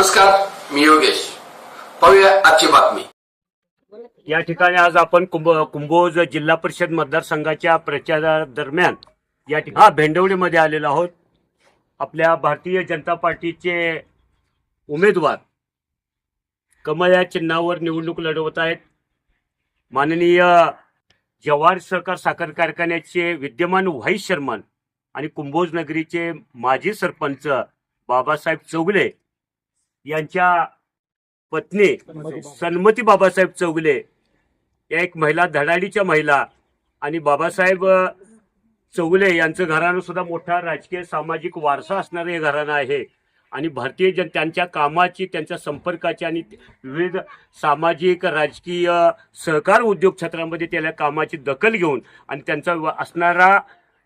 नमस्कार मी योगेश. पाहूया आजची बातमी. या ठिकाणी आज आपण कुंभ कुंभोज जिल्हा परिषद मतदारसंघाच्या प्रचारादरम्यान या ठिकाणी हा भेंडवडीमध्ये आलेलो आहोत. आपल्या भारतीय जनता पार्टीचे उमेदवार कमळ या चिन्हावर निवडणूक लढवत आहेत. माननीय जवाहर सहकार साखर कारखान्याचे विद्यमान व्हाईस चेअरमन आणि कुंभोज नगरीचे माजी सरपंच बाबासाहेब चौगले यांच्या पत्नी सन्मती बाबासाहेब चौगले या एक महिला धडाडीच्या महिला आणि बाबासाहेब चौगले यांचं घराणं सुद्धा मोठा राजकीय सामाजिक वारसा असणारं हे घराणं आहे. आणि भारतीय जन त्यांच्या कामाची त्यांच्या संपर्काची आणि विविध सामाजिक राजकीय सहकार उद्योग क्षेत्रामध्ये त्याला कामाची दखल घेऊन आणि त्यांचा व- असणारा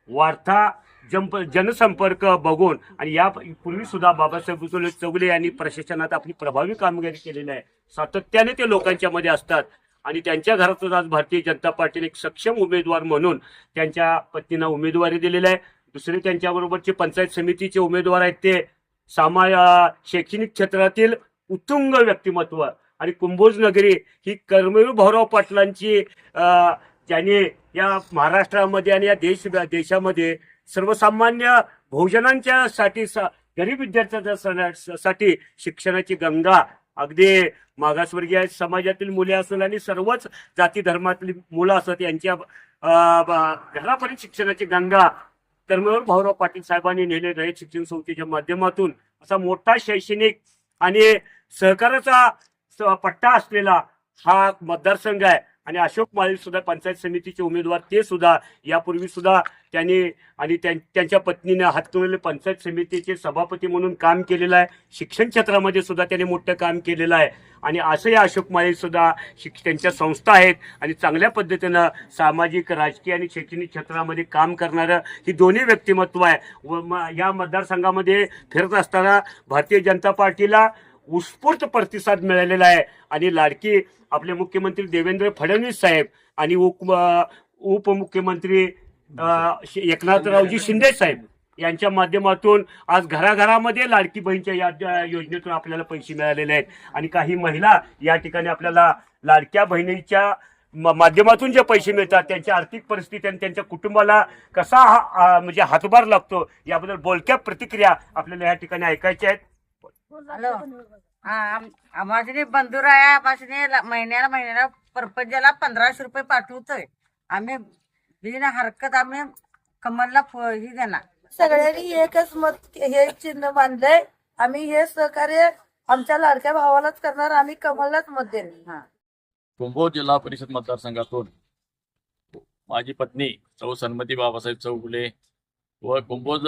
वार्ता जंप जनसंपर्क बघून आणि या पूर्वी सुद्धा बाबासाहेब चौगले चौगले यांनी प्रशासनात आपली प्रभावी कामगिरी केलेली आहे. सातत्याने ते लोकांच्या मध्ये असतात आणि त्यांच्या घरातून आज भारतीय जनता पार्टीने एक सक्षम उमेदवार म्हणून त्यांच्या पत्नींना उमेदवारी दिलेली आहे. दुसरे त्यांच्याबरोबरचे पंचायत समितीचे उमेदवार आहेत ते. सामा शैक्षणिक क्षेत्रातील उत्तुंग व्यक्तिमत्व आणि कुंभोज नगरी ही कर्मवीर भाऊराव पाटलांची अं, या महाराष्ट्रामध्ये आणि या देश देशामध्ये सर्वसामान्य भोजनांच्या साठी सा- गरीब विद्यार्थ्यांच्या साठी शिक्षणाची गंगा अगदी मागासवर्गीय समाजातील मुले असून आणि सर्वच जाती धर्मातली मुलं असत यांच्या घरापर्यंत शिक्षणाची गंगा कर्मवीर भाऊराव पाटील साहेबांनी नेले रयत शिक्षण संस्थेच्या माध्यमातून. असा मोठा शैक्षणिक आणि सहकाराचा स- पट्टा असलेला हा मतदारसंघ आहे. आणि अशोक माळी सुद्धा पंचायत समितीचे उमेदवार ते सुद्धा यापूर्वी सुद्धा त्यांनी आणि त्यां- त्यांच्या पत्नीने हातकणंगले पंचायत समितीचे सभापती म्हणून काम केलेलं आहे. शिक्षण क्षेत्रामध्ये सुद्धा त्यांनी मोठं काम केलेलं आहे. आणि असंही अशोक माळी सुद्धा शिक त्यांच्या संस्था आहेत आणि चांगल्या पद्धतीनं सामाजिक राजकीय आणि शैक्षणिक क्षेत्रामध्ये काम करणारं ही दोन्ही व्यक्तिमत्व आहे. व म- या मतदारसंघामध्ये फिरत असताना भारतीय जनता पार्टीला उत्स्फूर्त प्रतिसाद मिळालेला आहे. आणि लाडकी आपले मुख्यमंत्री देवेंद्र फडणवीस साहेब आणि उप उपमुख्यमंत्री एकनाथरावजी शिंदे साहेब यांच्या माध्यमातून आज घराघरामध्ये लाडकी बहीणच्या या योजनेतून आपल्याला पैसे मिळालेले आहेत. आणि काही महिला या ठिकाणी आपल्याला लाडक्या बहिणीच्या म- माध्यमातून जे पैसे मिळतात त्यांच्या आर्थिक परिस्थिती आणि त्यांच्या कुटुंबाला कसा हा- म्हणजे हातभार लागतो याबद्दल बोलक्या प्रतिक्रिया आपल्याला या ठिकाणी ऐकायच्या आहेत. हॅलो. हा आम- आम्हासनी बंधुरा आहे महिन्याला महिन्याला परपंचाला पंधराशे रुपये पाठवतोय. आम्ही बिन हरकत आम्ही कमलला ही देणार. सगळ्यांनी एकच मत हे चिन्ह मानलंय आम्ही हे सहकार्य आमच्या लाडक्या भावालाच करणार आम्ही कमललाच मत देणार. हा. कुंभोज जिल्हा परिषद मतदारसंघातून माझी पत्नी सौ सन्मती बाबासाहेब चौगुले व कुंभोज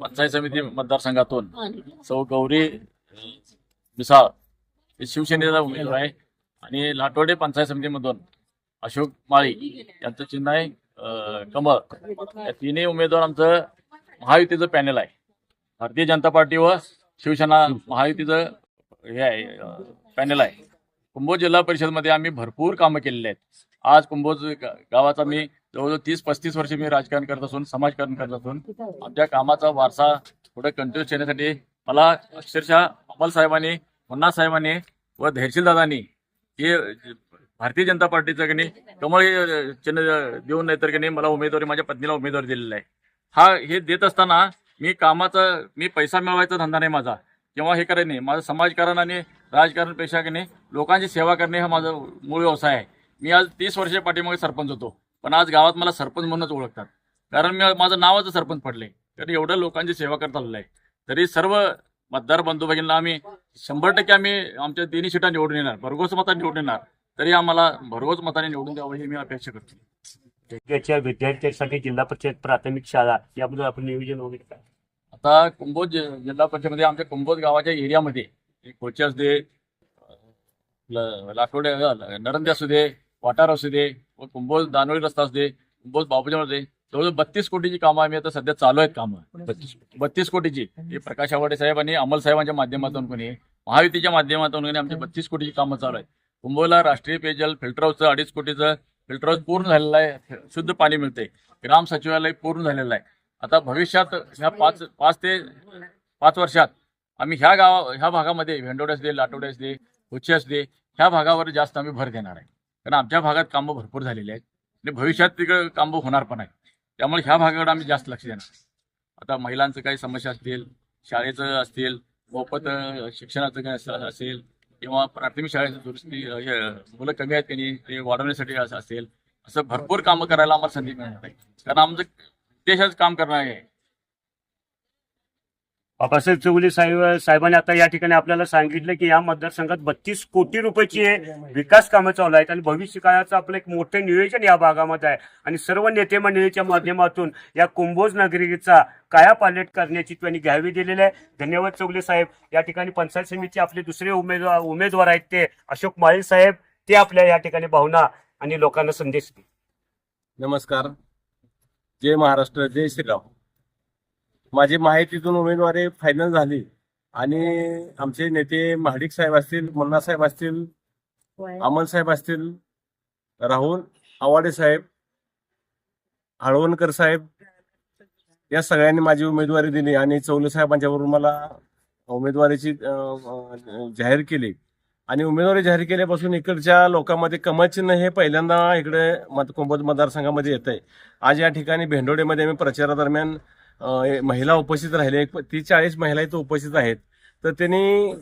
पंचायत समिती मतदारसंघातून सौ गौरी मिसाळ. हे शिवसेनेचा उमेदवार आहे. आणि लाटोडे पंचायत समितीमधून अशोक माळी यांचं चिन्ह आहे कमळ या तिन्ही उमेदवार आमचं महायुतीचं पॅनल आहे. भारतीय जनता पार्टी व शिवसेना महायुतीचं हे आहे पॅनल आहे. कुंभोज जिल्हा परिषदमध्ये आम्ही भरपूर कामं केलेली आहेत. आज कुंभोज गावाचा मी जवळजवळ तीस पस्तीस वर्ष मी राजकारण करत असून समाजकारण करत असून आमच्या कामाचा वारसा पुढे कंटिन्यू ठेवण्यासाठी मला अक्षरशः अमल साहेबांनी मुन्ना साहेबांनी व धैर्यशील जे भारतीय जनता पार्टीचं की नाही कमळ चिन्ह देऊन नाही तर की मला उमेदवारी माझ्या पत्नीला उमेदवारी दिलेला आहे. हा हे देत असताना मी कामाचा मी पैसा मिळवायचा धंदा नाही माझा किंवा हे करायचं नाही. माझं समाजकारण आणि राजकारणपेक्षा की नाही लोकांची सेवा करणे हा माझा मूळ व्यवसाय आहे. मी आज तीस वर्षे पाठीमागे सरपंच होतो पण आज गावात मला सरपंच म्हणूनच ओळखतात. कारण मी माझं नावाचं सरपंच पडले. कारण एवढं लोकांची सेवा करत आलेलं आहे. तरी सर्व मतदार बंधू भगिनींना आम्ही शंभर टक्के आम्ही आमच्या तिन्ही सीटा निवडून येणार. भरघोस मताने निवडून येणार. तरी आम्हाला भरघोस मताने निवडून द्यावं हे मी अपेक्षा करतो. त्याच्या विद्यार्थ्यांसाठी जिल्हा परिषद प्राथमिक शाळा याबद्दल आपण नियोजन वगैरे काय? आता कुंभोज जिल्हा परिषदेमध्ये आमच्या कुंभोज गावाच्या एरियामध्ये कोचे असू दे ल- लाटोडे नरंदे असू दे वाटार असू दे व कुंभोज दानोळी रस्ता असू दे कुंभोज बाबूजामध्ये जवळजवळ बत्तीस कोटीची कामं आम्ही आता सध्या चालू आहेत कामं. बत्तीस कोटीची. ही प्रकाश आवाडे साहेब आणि अमल साहेबांच्या माध्यमातून कोणी महायुतीच्या माध्यमातून कोणी आमची बत्तीस कोटीची कामं चालू आहेत. कुंभोला राष्ट्रीय पेयजल फिल्टर हाऊसचं अडीच कोटीचं फिल्टर हाऊस पूर्ण झालेलं आहे. शुद्ध पाणी मिळते ग्राम सचिवालय पूर्ण झालेलं आहे. आता भविष्यात ह्या पाच पाच ते पाच वर्षात आम्ही ह्या गावा ह्या भागामध्ये भेंडोडे असते लाटोडे असते उच्चे असते ह्या भागावर जास्त आम्ही भर देणार आहे. कारण आमच्या भागात कामं भरपूर झालेली आहेत. आणि भविष्यात तिकडे कामं होणार पण आहेत. त्यामुळे ह्या भागाकडे आम्ही जास्त लक्ष देणार. आता महिलांचं काही समस्या असतील शाळेचं असतील मोफत शिक्षणाचं काही असेल किंवा प्राथमिक शाळेचं दुरुस्ती हे, मुलं कमी आहेत त्यांनी ते वाढवण्यासाठी असं असेल असं भरपूर कामं करायला आम्हाला संधी मिळणार आहे. कारण आमचं देशाचं काम करणार आहे बाबासाहेब चौगुले साहेब साहेबांनी आता या ठिकाणी आपल्याला सांगितलं की या मतदारसंघात बत्तीस कोटी रुपयाची विकास कामं चालू आहेत आणि भविष्य काळाचं आपलं एक मोठं नियोजन या भागामध्ये आहे. आणि सर्व नेते मंडळीच्या माध्यमातून या कुंभोज नगरीचा कायापालट करण्याची त्यांनी घ्यावी दिलेली आहे. धन्यवाद चौगले साहेब. या ठिकाणी पंचायत समितीचे आपले दुसरे उमेदवार उमेदवार आहेत ते अशोक माळी साहेब. ते आपल्या या ठिकाणी भावना आणि लोकांना संदेश नमस्कार. जय महाराष्ट्र. जय श्रीराम. माझी माहितीतून उमेदवारी फायनल झाली. आणि आमचे नेते महाडिक साहेब असतील मुन्ना साहेब असतील अमल साहेब असतील राहुल आवाडे साहेब हळवणकर साहेब या सगळ्यांनी माझी उमेदवारी दिली आणि चौले साहेबांच्यावरून मला उमेदवारीची जाहीर केली. आणि उमेदवारी जाहीर केल्यापासून इकडच्या लोकांमध्ये कमळचिन्ह हे पहिल्यांदा इकडे मत मतदारसंघामध्ये येत आहे आज या ठिकाणी भेंडोडेमध्ये आम्ही प्रचारादरम्यान महिला उपस्थित राहिले. एक तीस चाळीस महिला इथं उपस्थित आहेत. तर त्यांनी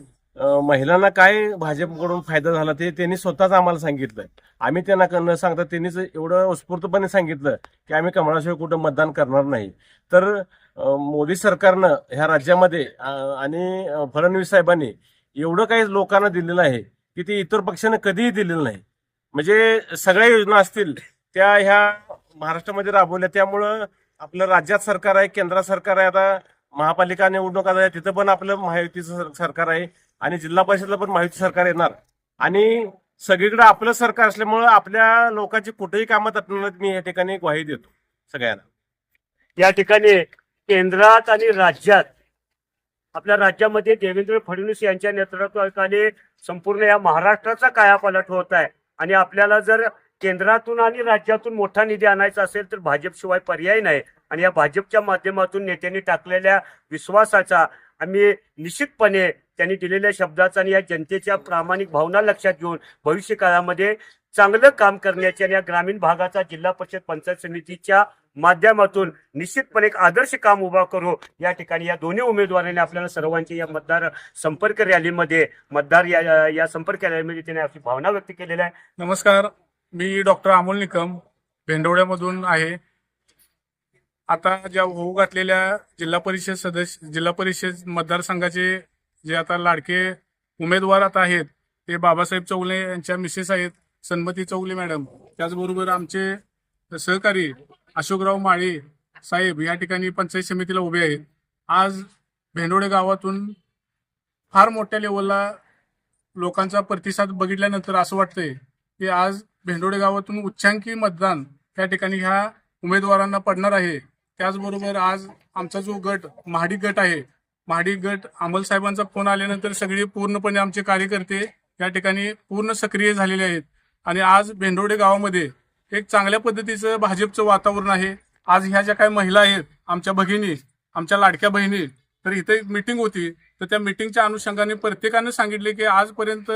महिलांना काय भाजपकडून फायदा झाला ते त्यांनी स्वतःच आम्हाला सांगितलं आम्ही त्यांना क- न सांगता त्यांनीच एवढं उत्स्फूर्तपणे सांगितलं की आम्ही कमळाशिवाय कुठं मतदान करणार नाही. तर मोदी सरकारनं ह्या राज्यामध्ये आणि फडणवीस साहेबांनी एवढं काही लोकांना दिलेलं आहे की ते इतर पक्षानं कधीही दिलेलं नाही. म्हणजे सगळ्या योजना असतील त्या ह्या महाराष्ट्रामध्ये राबवल्या. त्यामुळं आपलं राज्यात सरकार आहे केंद्र सरकार आहे आता महापालिका निवडणूक आहे तिथं पण आपलं महायुतीचं सरकार आहे आणि जिल्हा परिषदला पण महायुती सरकार येणार. आणि सगळीकडे आपलं सरकार असल्यामुळं आपल्या लोकांची कुठेही कामं तटणार मी या ठिकाणी ग्वाही देतो सगळ्यांना. या ठिकाणी केंद्रात आणि राज्यात आपल्या राज्यामध्ये देवेंद्र फडणवीस यांच्या नेतृत्वाखाली संपूर्ण या महाराष्ट्राचा कायापालट होत आहे. आणि आपल्याला जर केंद्रातून आणि राज्यातून मोठा निधी आणायचा असेल तर भाजपशिवाय पर्याय नाही. आणि या भाजपच्या माध्यमातून नेत्यांनी टाकलेल्या विश्वासाचा आम्ही निश्चितपणे त्यांनी दिलेल्या शब्दाचा आणि या जनतेच्या प्रामाणिक भावना लक्षात घेऊन भविष्य काळामध्ये चांगलं काम करण्याची आणि या ग्रामीण भागाचा जिल्हा परिषद पंचायत समितीच्या माध्यमातून निश्चितपणे एक आदर्श काम उभा करू. या ठिकाणी या दोन्ही उमेदवारांनी आपल्याला सर्वांचे या मतदार संपर्क रॅलीमध्ये मतदार या या संपर्क रॅलीमध्ये त्यांनी आपली भावना व्यक्त केलेल्या आहे. नमस्कार. मी डॉक्टर अमोल निकम भेंडवड्यामधून आहे. आता ज्या होऊ घातलेल्या जिल्हा परिषद सदस्य जिल्हा परिषद मतदारसंघाचे जे आता लाडके उमेदवार आता आहेत ते बाबासाहेब चौगले यांच्या मिसेस आहेत सन्मती चौगले मॅडम. त्याचबरोबर आमचे सहकारी अशोकराव माळी साहेब या ठिकाणी पंचायत समितीला उभे आहेत. आज भेंडोळे गावातून फार मोठ्या लेवलला लोकांचा प्रतिसाद बघितल्यानंतर असं वाटतंय की आज भेंडोडे गावातून उच्चांकी मतदान त्या ठिकाणी ह्या उमेदवारांना पडणार आहे. त्याचबरोबर आज आमचा जो गट महाडी गट आहे महाडी गट अमल साहेबांचा फोन आल्यानंतर सगळे पूर्णपणे आमचे कार्यकर्ते या ठिकाणी पूर्ण सक्रिय झालेले आहेत. आणि आज भेंडोडे गावामध्ये एक चांगल्या पद्धतीचं भाजपचं वातावरण आहे. आज ह्या ज्या काही महिला आहेत आमच्या भगिनी आमच्या लाडक्या बहिणी तर इथे एक मिटिंग होती. तर त्या मिटिंगच्या अनुषंगाने प्रत्येकाने सांगितले की आजपर्यंत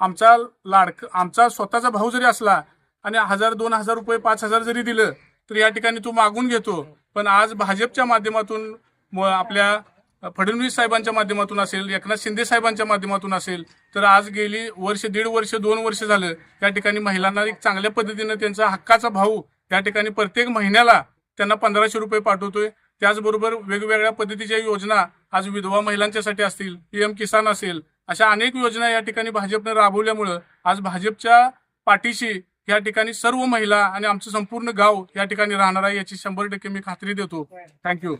आमचा लाडक आमचा स्वतःचा भाऊ जरी असला आणि हजार दोन हजार रुपये पाच हजार जरी दिलं तर या ठिकाणी तो मागून घेतो. पण आज भाजपच्या माध्यमातून म- आपल्या फडणवीस साहेबांच्या माध्यमातून असेल एकनाथ शिंदे साहेबांच्या माध्यमातून असेल तर आज गेली वर्ष दीड वर्ष दोन वर्ष झालं या ठिकाणी महिलांना एक चांगल्या पद्धतीनं त्यांचा हक्काचा भाऊ त्या ठिकाणी प्रत्येक महिन्याला त्यांना पंधराशे रुपये पाठवतोय. त्याचबरोबर वेगवेगळ्या पद्धतीच्या योजना आज विधवा महिलांच्यासाठी असतील पीएम किसान असेल अशा अनेक योजना या ठिकाणी भाजपनं राबवल्यामुळं आज भाजपच्या पाठीशी या ठिकाणी सर्व महिला आणि आमचं संपूर्ण गाव या ठिकाणी राहणार आहे याची शंभर टक्के मी खात्री देतो. थँक्यू